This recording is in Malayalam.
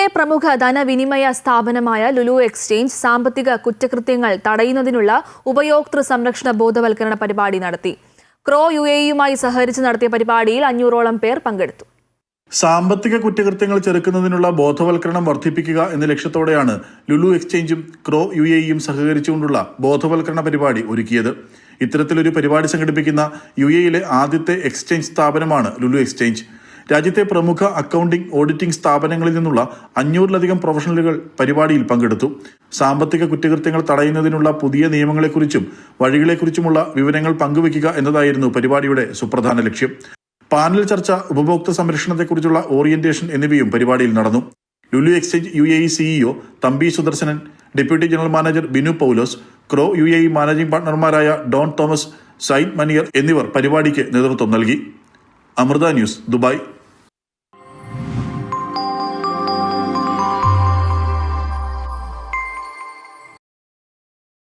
ഇന്ത്യയിലെ പ്രമുഖ ധനവിനിമയ സ്ഥാപനമായ ലുലു എക്സ്ചേഞ്ച് സാമ്പത്തിക കുറ്റകൃത്യങ്ങൾ തടയുന്നതിനുള്ള ഉപയോക്തൃ സംരക്ഷണ ബോധവൽക്കരണ പരിപാടി നടത്തി. ക്രോ യു എയുമായി സഹകരിച്ച് നടത്തിയ പരിപാടിയിൽ അഞ്ഞൂറോളം പേർ പങ്കെടുത്തു. സാമ്പത്തിക കുറ്റകൃത്യങ്ങൾ ചെറുക്കുന്നതിനുള്ള ബോധവൽക്കരണം വർദ്ധിപ്പിക്കുക എന്ന ലക്ഷ്യത്തോടെയാണ് ലുലു എക്സ്ചേഞ്ചും ക്രോ യു എയും സഹകരിച്ചുകൊണ്ടുള്ള ബോധവൽക്കരണ പരിപാടി ഒരുക്കിയത്. ഇത്തരത്തിലൊരു പരിപാടി സംഘടിപ്പിക്കുന്ന യു എയിലെ ആദ്യത്തെ എക്സ്ചേഞ്ച് സ്ഥാപനമാണ് ലുലു എക്സ്ചേഞ്ച്. രാജ്യത്തെ പ്രമുഖ അക്കൗണ്ടിംഗ് ഓഡിറ്റിംഗ് സ്ഥാപനങ്ങളിൽ നിന്നുള്ള അഞ്ഞൂറിലധികം പ്രൊഫഷണലുകൾ പരിപാടിയിൽ പങ്കെടുത്തു. സാമ്പത്തിക കുറ്റകൃത്യങ്ങൾ തടയുന്നതിനുള്ള പുതിയ നിയമങ്ങളെക്കുറിച്ചും വഴികളെക്കുറിച്ചുമുള്ള വിവരങ്ങൾ പങ്കുവയ്ക്കുക എന്നതായിരുന്നു പരിപാടിയുടെ സുപ്രധാന ലക്ഷ്യം. പാനൽ ചർച്ച ഉപഭോക്തൃ സംരക്ഷണത്തെക്കുറിച്ചുള്ള ഓറിയന്റേഷൻ എന്നിവയും പരിപാടിയിൽ നടന്നു. Lulu exchange U A CEO Thampi Sudarshanan deputy general manager Binu Paulose Crowe U A managing പാർട്ണർമാരായ Don Thomas സൈൻ മനിയർ എന്നിവർ പരിപാടിക്ക് നേതൃത്വം നൽകി. Amrita news Dubai.